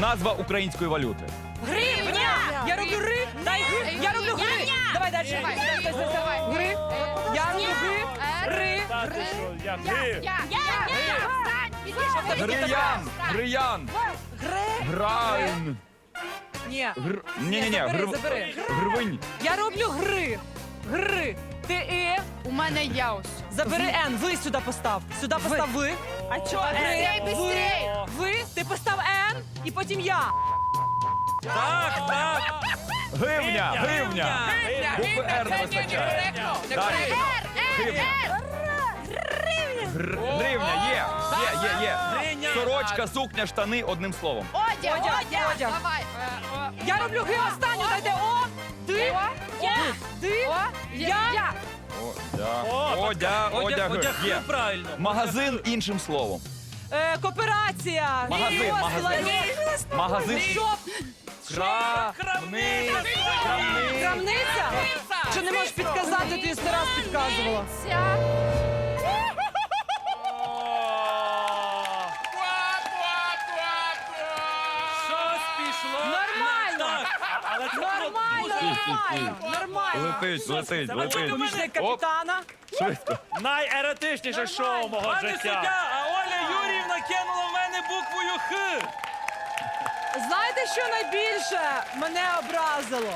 Назва української валюти. Гривня! Я роблю ри, дай гри, я роблю гри. Давай далі. Гри. Я роблю гри, ри. Я. Я, я, Гриян! Гриян! Грайн! Ні. Гр... Ні-ні-ні, Забери, грив... Я роблю гри. Гри. Ти і. У мене я ось. Забери Н, ви сюди постав. Сюди постав ви. А чого Быстрей, ви? Ти постав Н і потім я. Так, так. Гривня! Гривня! Букви Р не вистачає. Далі. Гривня. Гр- Гривня, є, є, є, є. Сорочка, сукня, штани, одним словом. Одяг, Одяг, одяг. одяг. Давай. Е, Я роблю ги останню, дайте О. Ти. Я. Ти. Я. я. Одяг, одяг, одяг. одяг Є. правильно. Магазин іншим словом. Е, кооперація. Магазин, Розділ, магазин. ларьок. Магазин. Шоп. Крамниця. Крамниця. Що не можеш підказати, ти сто раз підказувала. Щось пішло. Нормально. так. Але це Нормально, нормально, нормально. Летить, летить, летить. Помічник капітана. швидко. найеретичніше шоу мого Пане життя. суддя, а Оля Юріївна кинула в мене буквою Х. Знаєте, що найбільше мене образило?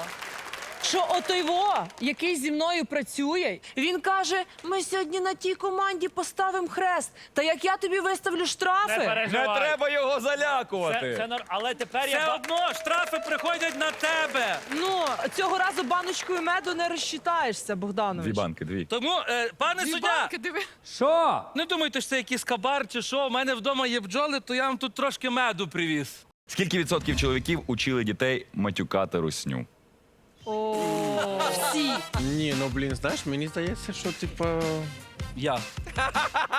Що отойво, який зі мною працює, він каже: ми сьогодні на тій команді поставимо хрест. Та як я тобі виставлю штрафи, Не переживай. треба його Це, залякувати. це нор- Але тепер я... Все ба- одно штрафи приходять на тебе. ну цього разу баночкою меду не розчитаєшся, Богданович. Дві банки, дві. Тому, е, пане Дві суддя, банки, диви. що? Не думайте, що це якийсь кабар чи що. У мене вдома є бджоли, то я вам тут трошки меду привіз. Скільки відсотків чоловіків учили дітей матюкати русню? Всі. Ні, ну блін, знаєш, мені здається, що типа. Я.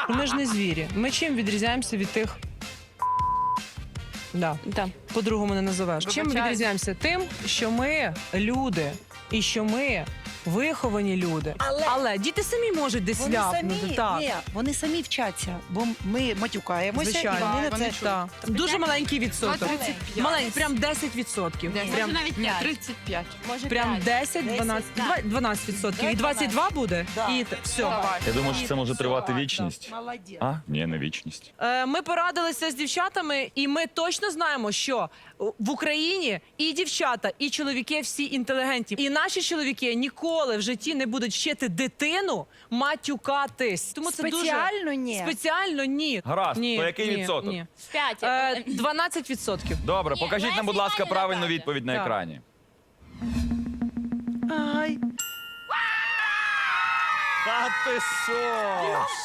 Ми ж не звірі. Ми чим відрізняємося від тих. Да. Да. По-другому не називаєш. Чим ми Вибачаю. відрізняємося? Тим, що ми люди, і що ми виховані люди. Але, Але діти самі можуть десь Вони ляпнути. самі, так. ні, вони самі вчаться, бо ми матюкаємося, Звичайно. і вони на Вони це чують. Так. Дуже маленький відсоток. 35. Маленький, прям 10 відсотків. Прям, навіть ні, 35. прям 10, 12, 12 відсотків. І 22 буде? Да. І т- все. Давай. Я думаю, що це може тривати вічність. Молодець. А? Ні, не вічність. Е, Ми порадилися з дівчатами, і ми точно знаємо, що в Україні і дівчата, і чоловіки всі інтелігентні. І наші чоловіки ніколи в житті не будуть вчити дитину матюкатись. Тому це дуже Спеціально ні. спеціально ні. Гаразд, ні, то який ні, відсоток? Ні. П'ять. Е, 12 відсотків. Добре, покажіть нам, будь ласка, правильну відповідь на Так. екрані. Ай, Та ти що?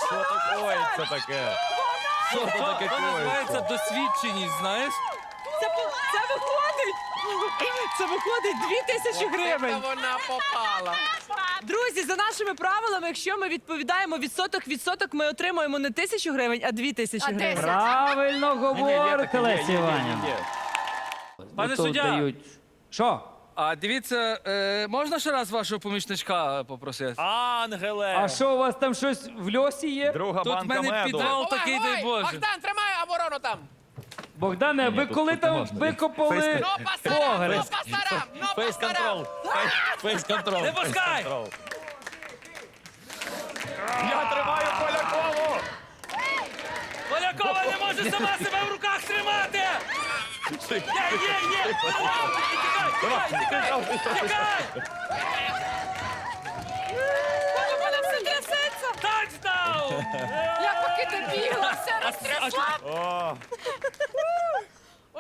Що таке це таке? Що це таке Це називається досвідченість, знаєш? Це, по- це виходить. Це виходить 2 тисячі гривень. вона попала. Друзі, за нашими правилами, якщо ми відповідаємо відсоток відсоток, ми отримуємо не тисячу гривень, а дві тисячі гривень. Правильно говорите, є, Іванівна. Пане суддя. Що? а дивіться, е, можна ще раз вашого помічничка попросити? Ангеле. А що у вас там щось в льосі є? Друга Тут в банка мене меду. підвал такий, дай Боже. Богдан, тримай оборону там! Богдане, ви коли там викопали Ну, пасарам, погреб? пасарам, Фейс контрол. Фейс контрол. Не пускай! Я тримаю Полякову! Полякова не може сама себе в руках тримати! Є, є, є! Тікай, тікай, тікай, тікай! Мене все трясеться. Тачдаун! Поки добігла, все розтрясла.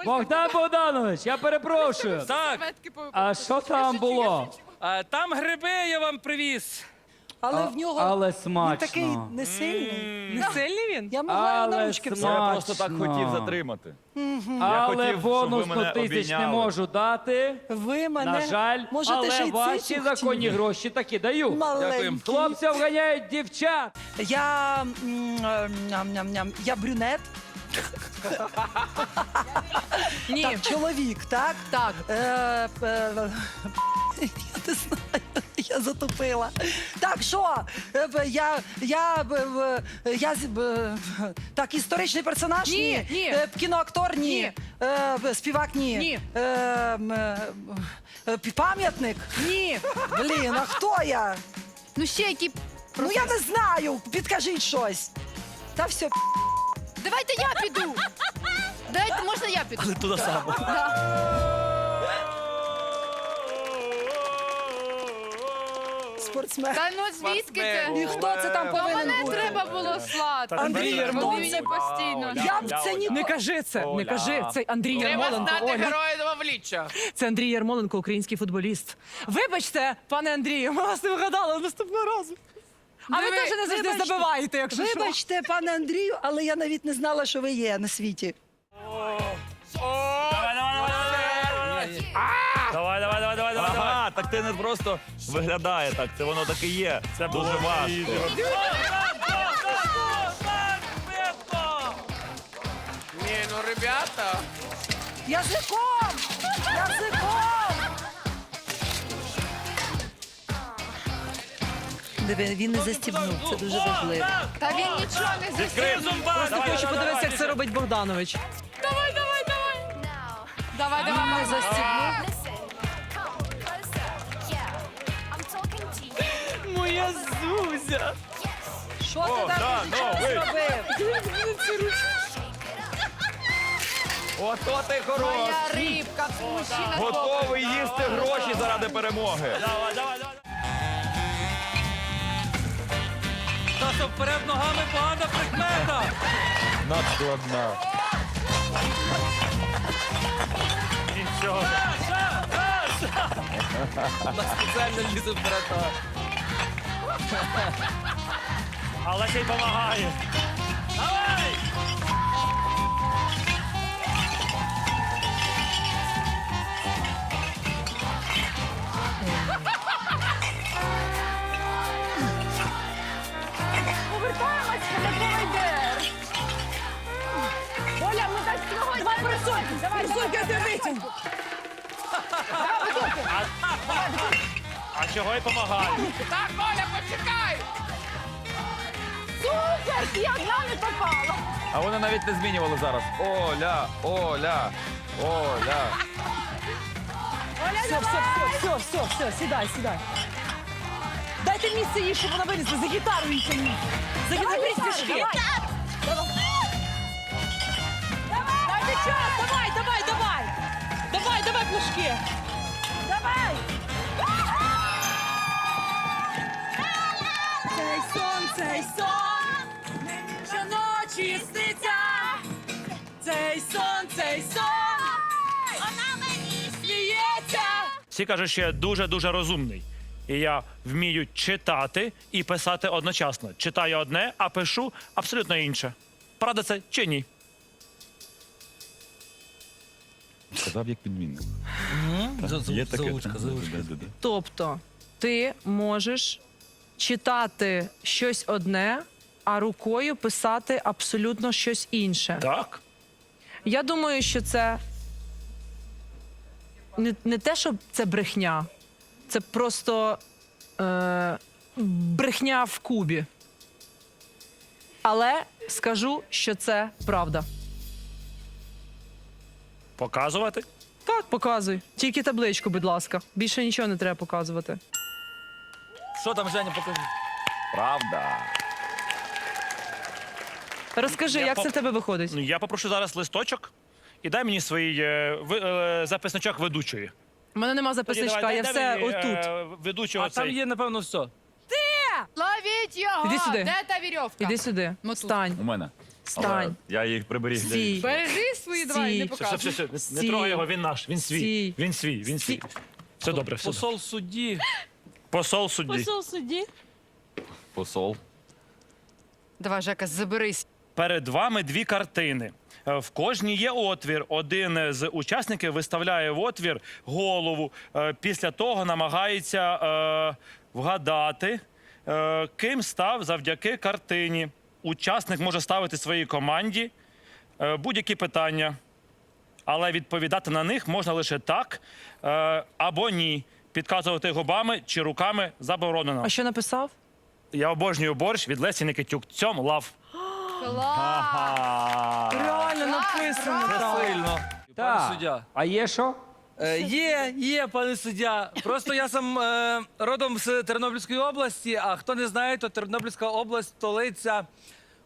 Богдан Богданович, я перепрошую. Так, по- А що там було? а, там гриби я вам привіз. Але А- в нього але він смачно. такий не сильний. Не сильний він? Я могла його на Але ручки це взяти. я просто так хотів затримати. Але хотів, щоб ви бонусну мене тисяч не обійняли. можу дати. Ви мене На жаль, можете ще але й ваші цицю законні хотіли. гроші таки даю. Маленький. Хлопці вганяють дівчат. Я м, е, ням-ням-ням, я брюнет, Ні. так, чоловік, так? Так. Е, е, я не знаю. Я Я затупила. Так, що? Е, Я, я, я, з- так, історичний персонаж? Ні, ні. Е, Кіноактор? Ні. Ні. Е, Співак? Ні. Ні. Пам'ятник? Ні. Блін, а хто я? Ну ще які. Ну я не знаю, підкажіть щось. Та все, Давайте я піду. Дайте, можна я піду? Туди само. Спортсмен. Та ну звідки це? І хто це там Ну, повинен мене бути? треба було слати. Андрій Вони мені постійно. Я б це ні... Не кажи це, не кажи. Це Андрій Треба Ярмоленко. знати Оля. героя в обличчя. Це Андрій Ярмоленко, український футболіст. Вибачте, пане Андрію, ми вас не вгадали наступного разу. А ви Ви- теж не завжди вибачте. забиваєте, якщо що. Вибачте, пане Андрію, але я навіть не знала, що ви є на світі. Так ти не просто виглядає так, це воно так і є. Це дуже важко. Ні, ну ребята. Язиком! Язиком! Диви, він не застібнув, це дуже важливо. Та він нічого не Відкрив зумба. Просто хочу подивитися, як це робить Богданович. Давай, давай, давай. Давай, давай. Не застібнув. Моя Зузя. Що ти да, там ну, зробив? Ото ти хорош. Моя рибка, мужчина. Готовий їсти гроші заради перемоги. Давай, давай, давай. Та вперед ногами погана прикмета. Надскладна. Нічого. Спеціально лізе. Але й допомагає. Давай! Давай присунь, давай, присунь, я тебе витягну. А чого й допомагає? Так, Оля, почекай! А вони навіть не змінювали зараз. Оля, Оля, Оля. Все, все, все, все, все, все, сідай, сідай. Дайте місце їй, щоб вона вилізла. За гітару їй тягніть. За гітару пішки. Дайте час, давай, давай, давай. Давай, давай, плюшки. Давай. Цей сон, щоночі сниться. Цей сон, цей сон, вона мені сміється. Всі кажуть, що я дуже-дуже розумний. І я вмію читати і писати одночасно. Читаю одне, а пишу абсолютно інше. Правда це чи ні? Сказав як підмінник. Є таке? Заучка, заучка. Тобто ти можеш читати щось одне, а рукою писати абсолютно щось інше. Так. Я думаю, що це не, не те, що це брехня, це просто е, брехня в кубі. Але скажу, що це правда. Показувати? Так, показуй. Тільки табличку, будь ласка. Більше нічого не треба показувати. Що там, Женя, покажи. Правда. Розкажи, Я як по- це в тебе виходить? Ну, я попрошу зараз листочок і дай мені свій е, ви- е, записничок ведучої. У мене нема записничка, давай, я все мені, отут. е, ведучого А там цей. є, напевно, все. Ловіть його! Іди сюди. Де та вірьовка? Іди сюди. Ну, тут. Стань. У мене. Стань. Але Я їх приберіг. для Стій. інших. Бережи свої два і не Стій. Все, все, показуй. все, все, не Стій. трогай його, він наш, він свій. Стій. Він свій, він свій. Все добре, все добре. Посол судді. Посол судді. судді. Посол. Давай, Жека, заберись. Перед вами дві картини. Е, В кожній є отвір. Один з учасників виставляє в отвір голову. Е, Після того намагається е, вгадати, е, ким став завдяки картині. Учасник може ставити своїй команді е, будь-які питання, але відповідати на них можна лише так е, або ні. Підказувати губами чи руками заборонено. А що написав? Я обожнюю борщ від Лесі Никитюк. Цьом лав. Клас. Реально написано. так. Сильно. Пане суддя. А є що? Е, Є, є, пане суддя. Просто я сам е, родом з Тернопільської області, а хто не знає, то Тернопільська область столиця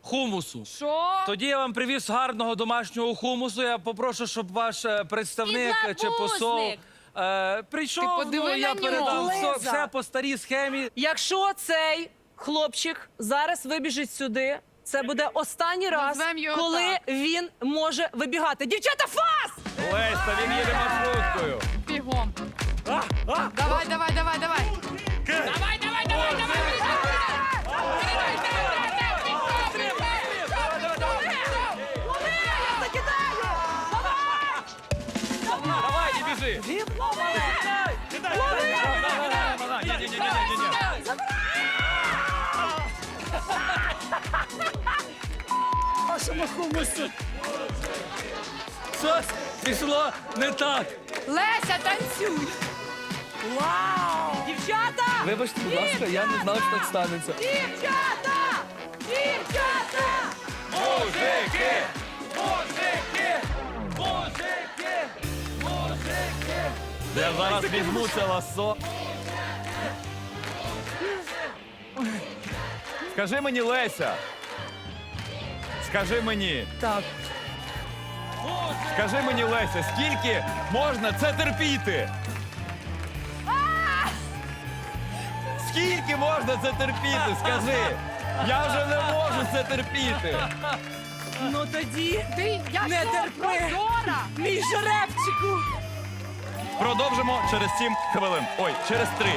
хумусу. Що? Тоді я вам привіз гарного домашнього хумусу. Я попрошу, щоб ваш е, представник чи посол Підлабузник. Е, прийшов. Ти подиви ну, я на передав все, все по старій схемі. Якщо цей хлопчик зараз вибіжить сюди, це буде останній раз, Назвем його коли так. він може вибігати. Дівчата, фас! Лесь, та він їде маршруткою. Бігом. Давай, давай, давай, давай. Давай, Вашому. Щось пішло не так. Леся, танцюй. Вау! Дівчата! Вибачте, будь ласка, я не знав, що так станеться. Дівчата! Дівчата! Мужики! Я зараз візьму це ласо. Скажи мені, Леся. Скажи мені, Так. скажи мені, Леся, скільки можна це терпіти? Скільки можна це терпіти? Скажи. Я вже не можу це терпіти. Ну тоді, Ти, я Не що, терпи. прозора? мій жеребчику! Продовжимо через 7 хвилин. Ой, через 3.